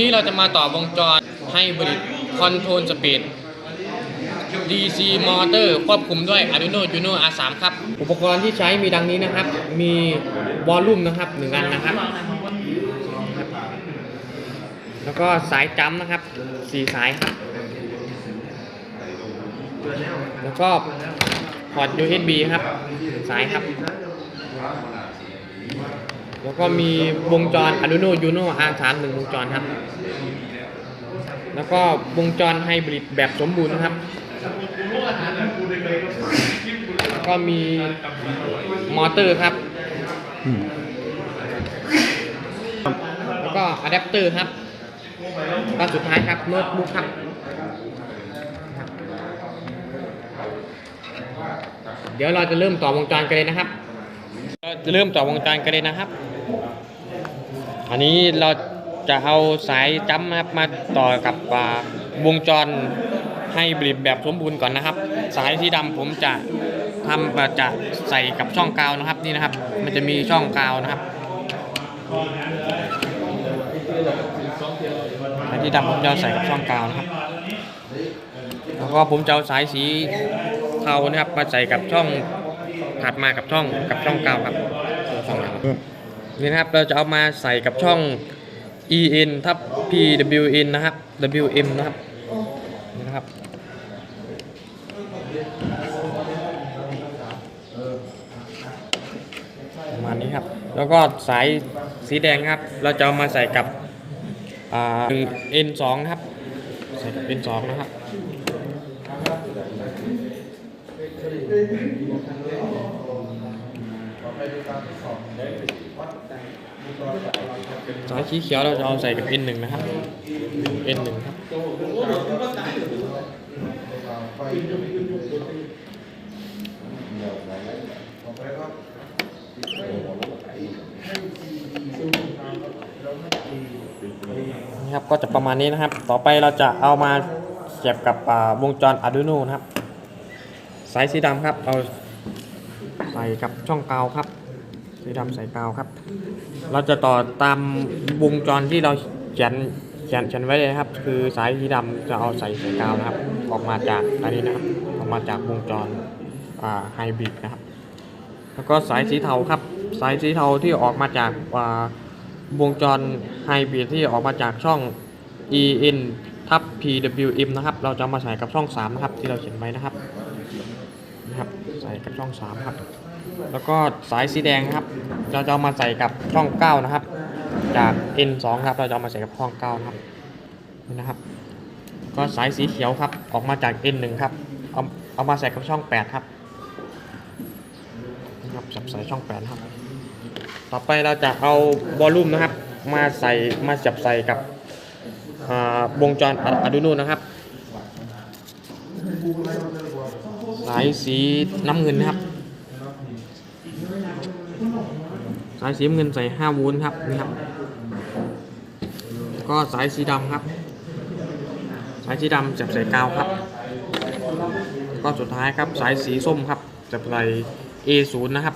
วันนี้เราจะมาต่อวงจรให้บริ Control Speed DC Motor ควบคุมด้วย Arduino Uno R3 ครับ อุปกรณ์ที่ใช้มีดังนี้นะครับ มีวอลลุ่มนะครับหนึ่งอันนะครับ แล้วก็สายจัมนะครับสี่สายครับ แล้วก็พอร์ต USB ครับสายครับ แล้วก็มีวงจร Arduino Uno R3 หนึ่งวงจรครับ แล้วก็วงจรไฮบริดแบบสมบูรณ์นะครับ แล้วก็มีมอเตอร์ครับ แล้วก็อะแดปเตอร์ครับก็สุดท้ายครับโน้ตบุ๊กครับเดี๋ยวเราจะเริ่มต่อวงจรกันเลยนะครับ เราจะเริ่มต่อวงจรกันเลยนะครับ อันนี้เราจะเอาสายจัมป์นะครับมาต่อกับอ่าวงจรให้บริบแบบสมบูรณ์ก่อนนะครับ สายที่ดำผมจะทำอ่าจะใส่กับช่องกาวนะครับนี่นะครับ มันจะมีช่องกาวนะครับสายที่ดำผมจะใส่กับช่องกาวนะครับ แล้วก็ผมจะเอาสายสีเทานะครับ มาใส่กับช่องถัดมากับช่องกับช่องกาวครับช่องกาว นี่นะครับเราจะเอามาใส่กับช่อง EN ทับ PWN นะครับ WM นะครับนี่นะครับประมาณนี้ครับ แล้วก็สายสีแดงครับ เราจะเอามาใส่กับอ่า N2 นะครับใส่กับ N2 นะครับ สายสีเขียวเราจะเอาใส่กับ N1 นะครับ N1 ครับนี่ครับก็จะประมาณนี้นะครับ ต่อไปเราจะเอามาเสียบกับวงจร Arduino นะครับ สายสีดำครับ เอาใส่กับช่องกาวครับ สีดำใส่กาวครับ เราจะต่อตามวงจรที่เราเขียนเขียนเขียนไว้เลยครับ คือสายสีดำจะเอาใส่ใส่กาวนะครับ ออกมาจากอันนี้นะครับออกมาจากวงจรอ่าไฮบริดนะครับ แล้วก็สายสีเทาครับ สายสีเทาที่ออกมาจากอ่าวงจรไฮบริดที่ออกมาจากช่อง EN ทับ PWM นะครับ เราจะมาใส่กับช่อง3นะครับที่เราเขียนไว้นะครับนะครับ ใส่กับช่อง3ครับ แล้วก็สายสีแดงนะครับ เราจะเอามาใส่กับช่อง9นะครับ จาก N2 ครับ เราจะเอามาใส่กับช่อง9นะครับนี่นะครับ ก็สายสีเขียวครับ ออกมาจาก N1 ครับ เอาเอามาใส่กับช่อง8ครับนะครับสับใส่ช่อง8ครับ ต่อไปเราจะเอาบอลลุ่มนะครับ มาใส่มาจับใส่กับอ่าวงจร Arduino นะครับ สายสีน้ำเงินนะครับ สายสีน้เงินใส่5โวลต์ครับนี่ครับ ก็สายสีดำครับ สายสีดำจับใส่กาวครับ ก็สุดท้ายครับสายสีส้มครับจับใส่ A0 นะครับ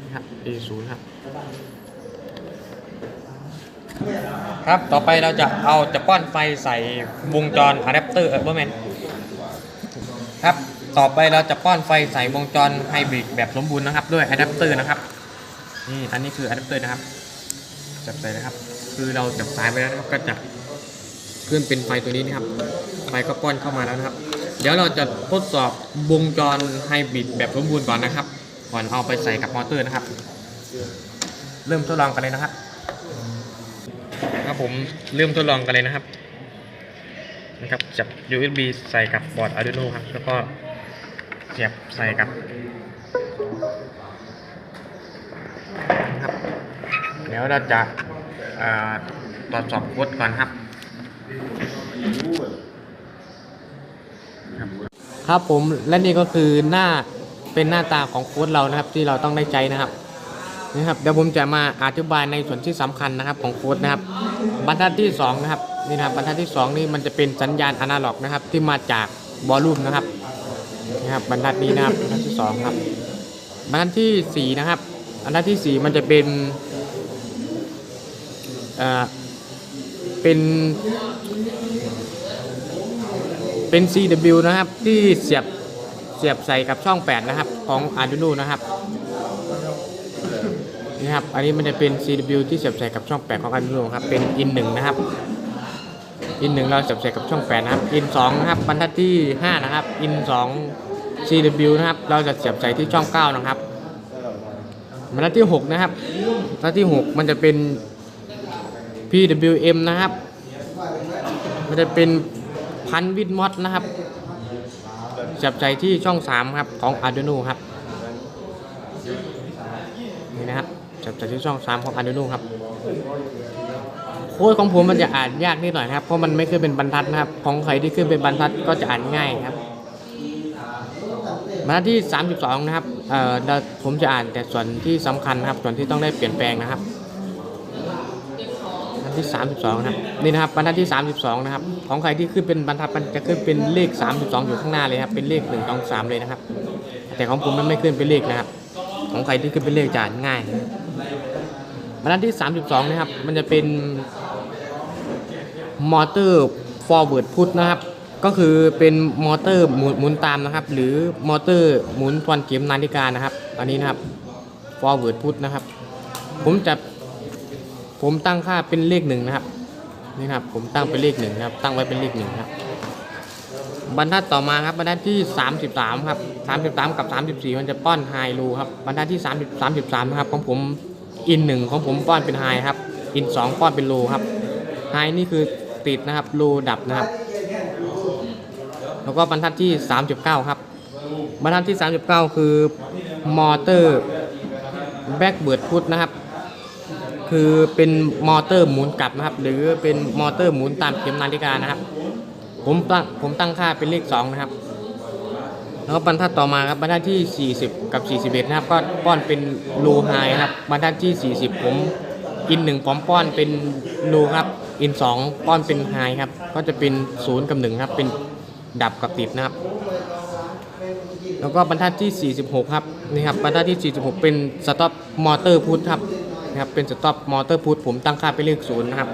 นี่ครับ A0 ครับ ครับต่อไปเราจะเอาจะป้อนไฟใส่วงจรอะแดปเตอร์เอเบอร์แมนครับต่อไปเราจะป้อนไฟใส่วงจรไฮบริดแบบสมบูรณ์นะครับ ด้วยอะแดปเตอร์นะครับ นี่อันนี้คืออะแดปเตอร์นะครับ จับใส่นะครับ คือเราจับสายไปแล้วนะครับก็จะขึ้นเป็นไฟตัวนี้นะครับ ไฟก็ป้อนเข้ามาแล้วนะครับ เดี๋ยวเราจะทดสอบวงจรไฮบริดแบบสมบูรณ์ก่อนนะครับ ก่อนเอาไปใส่กับมอเตอร์นะครับ เริ่มทดลองกันเลยนะครับ ครับผมเริ่มทดลองกันเลยนะครับนะครับจับ USB ใส่กับบอร์ด Arduino ครับ แล้วก็เสียบใส่กับนะครับ เดี๋ยวเราจะตรวจสอบโค้ดก่อนครับ ครับผมและนี่ก็คือหน้าเป็นหน้าตาของโค้ดเรานะครับที่เราต้องได้ใจนะครับนะครับเดี๋ยวผมจะมาอธิบายในส่วนที่สำคัญนะครับของโค้ดนะครับ บรรทัดที่สองนะครับนี่นะครับบรรทัดที่สองนี่มันจะเป็นสัญญาณอนาล็อกนะครับ ที่มาจากวอลลุ่มนะครับนะครับบรรทัดนี้นะครับบรรทัดที่สองครับบรรทัดที่สี่นะครับบรรทัดที่สี่มันจะเป็น เป็นเป็น CW นะครับ ที่เสียบเสียบใส่กับช่อง 8 นะครับ ของ Arduino นะครับนี่ครับ อันนี้มันจะเป็น CW ที่เสียบใส่กับช่อง 8 ของ Arduino ครับ เป็น in 1นะครับ in 1เราเสียบใส่กับช่อง 8 นะครับ in 2นะครับบรรทัดที่ 5 นะครับ in 2 CW นะครับ เราจะเสียบใส่ที่ช่อง 9 นะครับบรรทัดที่ 6 นะครับบรรทัดที่ 6 มันจะเป็น PWM นะครับมันจะเป็นพันวิดมอดนะครับเสียบใส่ที่ช่อง 3 ครับของ Arduino ครับนี่นะครับเสียบใส่ที่ช่อง 3 ของ Arduino ครับโค้ดของผมมันจะอ่านยากนิดหน่อยครับเพราะมันไม่ขึ้นเป็นบรรทัดนะครับ ของใครที่ขึ้นเป็นบรรทัดก็จะอ่านง่ายครับบรรทัดที่ 32 นะครับเอ่อผมจะอ่านแต่ส่วนที่สำคัญนะครับ ส่วนที่ต้องได้เปลี่ยนแปลงนะครับ ทัดที่ 32 นะครับนี่นะครับบรรทัดที่ 32 นะครับ ของใครที่ขึ้นเป็นบรรทัดมันจะขึ้นเป็นเลข 32 อยู่ข้างหน้าเลยครับ เป็นเลข 1 2 3 เลยนะครับ แต่ของผมมันไม่ขึ้นเป็นเลขนะครับ ของใครที่ขึ้นเป็นเลขจะอ่านง่าย บรรทัดที่ 32 นะครับ มันจะเป็นมอเตอร์ forward push นะครับ ก็คือเป็นมอเตอร์หมุนหมุนตามนะครับ หรือมอเตอร์หมุนทวนเข็มนาฬิกานะครับ อันนี้นะครับ forward push นะครับ ผมจะ ผมตั้งค่าเป็นเลขหนึ่งนะครับนี่ครับผมตั้งเป็นเลขหนึ่งนะครับ ตั้งไว้เป็นเลขหนึ่งครับ บรรทัดต่อมาครับบรรทัดที่ 33 ครับ 33 กับ 34 มันจะป้อนไฮโลครับบรรทัดที่ 30 33นะครับของผมอินหนึ่งของผมป้อนเป็นไฮครับอินสองป้อนเป็นโลครับไฮนี่คือติดนะครับโลดับนะครับ แล้วก็บรรทัดที่ 39 ครับ บรรทัดที่ 39 คือมอเตอร์แบ็กเบิร์ดพุทนะครับ คือเป็นมอเตอร์หมุนกลับนะครับ หรือเป็นมอเตอร์หมุนตามเข็มนาฬิกานะครับ ผมตั้งผมตั้งค่าเป็นเลข 2 นะครับ แล้วบรรทัดต่อมาครับบรรทัดที่ 40 กับ 41 นะครับ ก็ป้อนเป็นโลไฮครับบรรทัดที่ 40 ผมอินหนึ่งผมป้อนเป็นโลครับอินสองป้อนเป็นไฮครับ ก็จะเป็น0กับ1ครับ เป็นดับกับติดนะครับ แล้วก็บรรทัดที่ 46 ครับนี่ครับบรรทัดที่ 46 เป็นสต็อปมอเตอร์พุทครับ นะครับเป็นสต็อปมอเตอร์พุทผมตั้งค่าเป็นเลขศูนย์นะครับ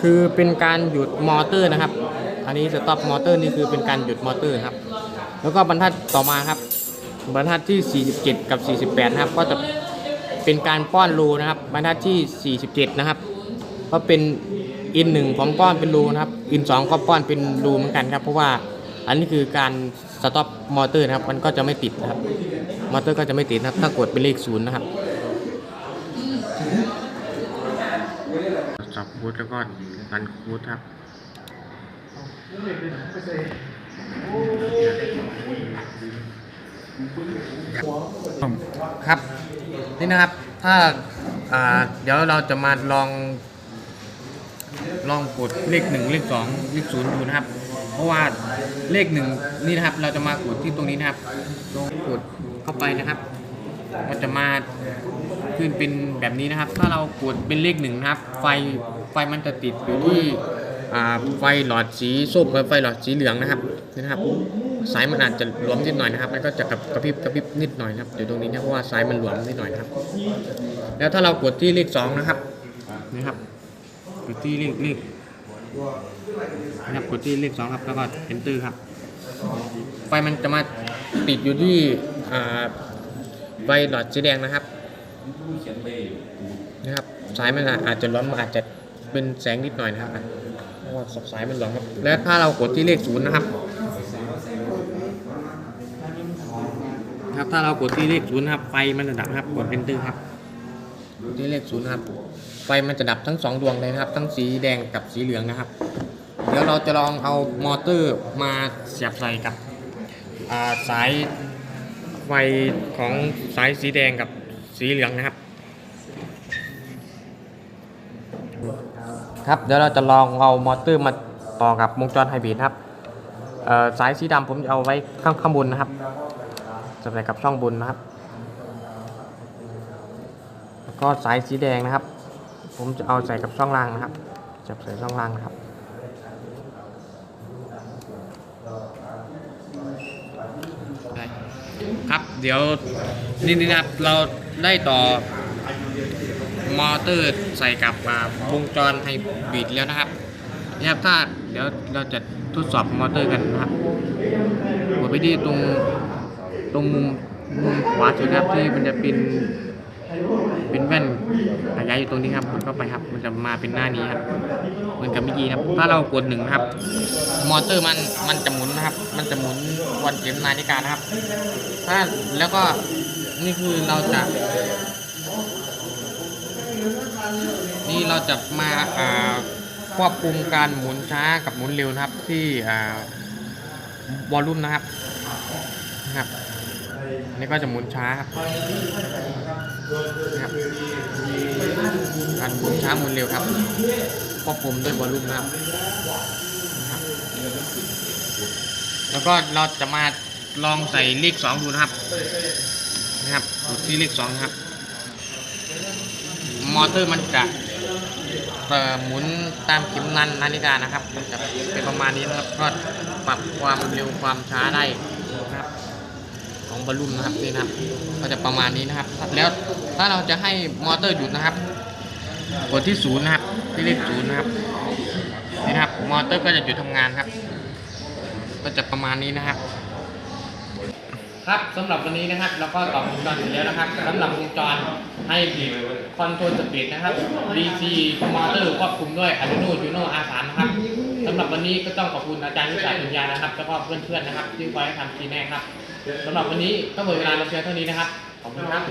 คือเป็นการหยุดมอเตอร์นะครับ อันนี้สต็อปมอเตอร์นี่คือเป็นการหยุดมอเตอร์ครับ แล้วก็บรรทัดต่อมาครับ บรรทัดที่ 47 กับ 48นะครับ ก็จะเป็นการป้อนรูนะครับ บรรทัดที่ 47 นะครับ ก็เป็นอินหนึ่งผมป้อนเป็นรูนะครับ อินสองก็ป้อนเป็นรูเหมือนกันครับ เพราะว่าอันนี้คือการสต็อปมอเตอร์นะครับ มันก็จะไม่ติดนะครับ มอเตอร์ก็จะไม่ติดนะครับ ถ้ากดเป็นเลขศูนย์นะครับ จับคูดแล้วก็รันคูดครับครับนี่นะครับ ถ้าอ่าเดี๋ยวเราจะมาลอง ลองกดเลขหนึ่งเลขสองเลขศูนย์ดูนะครับ เพราะว่าเลขหนึ่งนี่นะครับ เราจะมากดที่ตรงนี้นะครับลองกดเข้าไปนะครับเราจะมา ขึ้นเป็นแบบนี้นะครับ ถ้าเรากดเป็นเลขหนึ่งนะครับ ไฟไฟมันจะติดอยู่ที่ไฟหลอดสีส้มกับไฟหลอดสีเหลืองนะครับนี่นะครับ สายมันอาจจะหลวมนิดหน่อยนะครับ มันก็จะกระกระพริบกระพริบนิดหน่อยนะครับอยู่ตรงนี้นะเพราะว่าสายมันหลวมนิดหน่อยนะครับ แล้วถ้าเรากดที่เลขสองนะครับนี่ครับกดที่เลขเลขนะครับกดที่เลขสองครับแล้วก็ enter ครับ ไฟมันจะมาติดอยู่ที่ไฟหลอดสีแดงนะครับ นะครับสายมันอาจจะร้อนมันอาจจะเป็นแสงนิดหน่อยนะครับเพราะว่าสายมันหลวมครับแล้วถ้าเรากดที่เลขศูนย์นะครับครับถ้าเรากดที่เลขศูนย์ครับไฟมันจะดับครับกด enter ครับกดที่เลขศูนย์ครับ ไฟมันจะดับทั้งสองดวงเลยนะครับ ทั้งสีแดงกับสีเหลืองนะครับ เดี๋ยวเราจะลองเอามอเตอร์มาเสียบใส่กับสายไฟของสายสีแดงกับ สีเหลืองนะครับ ครับเดี๋ยวเราจะลองเอามอเตอร์มาต่อกับวงจรไฮบริดครับเอ่อสายสีดำผมจะเอาไว้ข้างข้างบนนะครับเสียบใส่กับช่องบนนะครับ แล้วก็สายสีแดงนะครับ ผมจะเอาใส่กับช่องล่างนะครับจับใส่ช่องล่างนะครับครับเดี๋ยวนี่นะครับเรา ได้ต่อมอเตอร์ใส่กับอ่าวงจรไฮบริดแล้วนะครับนี่ครับถ้าเดี๋ยวเราจะทดสอบมอเตอร์กันนะครับกดไปที่ตรงตรงมุมมุมขวาสุดนะครับที่มันจะเป็นเป็นแว่นขยายอยู่ตรงนี้ครับกดเข้าไปครับ มันจะมาเป็นหน้านี้ครับเหมือนกับเมื่อกี้ครับ ถ้าเรากดหนึ่งครับ มอเตอร์มันมันจะหมุนนะครับ มันจะหมุนวันเข็มนาฬิกานะครับ ถ้าแล้วก็ นี่คือเราจะนี่เราจะมาอ่าควบคุมการหมุนช้ากับหมุนเร็วนะครับที่อ่าวอลลุ่มนะครับนะครับอันนี้ก็จะหมุนช้าครับนะครับการหมุนช้าหมุนเร็วครับควบคุมด้วยวอลลุ่มนะครับนะครับแล้วก็เราจะมาลองใส่เลขสองดูนะครับ นะครับกดที่เลขสองครับ มอเตอร์มันจะหมุนตามเข็มนันนาฬิกานะครับมันจะเป็นประมาณนี้นะครับก็ปรับความเร็วความช้าได้นะครับ ของบอลลูนนะครับนี่นะครับ ก็จะประมาณนี้นะครับ แล้วถ้าเราจะให้มอเตอร์หยุดนะครับกดที่ศูนย์นะครับ ที่เลขศูนย์นะครับนี่นะครับ มอเตอร์ก็จะหยุดทำงานครับ ก็จะประมาณนี้นะครับ ครับสำหรับวันนี้นะครับเราก็ตอบวงจรเสร็จแล้วนะครับสำหรับวงจรให้บีคอนโทรลสปีดนะครับ DC มอเตอร์ควบคุมด้วย Arduino Uno R3 นะครับสำหรับวันนี้ก็ต้องขอบคุณอาจารย์วิชาปัญญานะครับแล้วก็เพื่อนๆนะครับ ที่คอยให้ทำทีแน่ครับสำหรับวันนี้ก็หมดเวลาเราเพียงเท่านี้นะครับขอบคุณครับ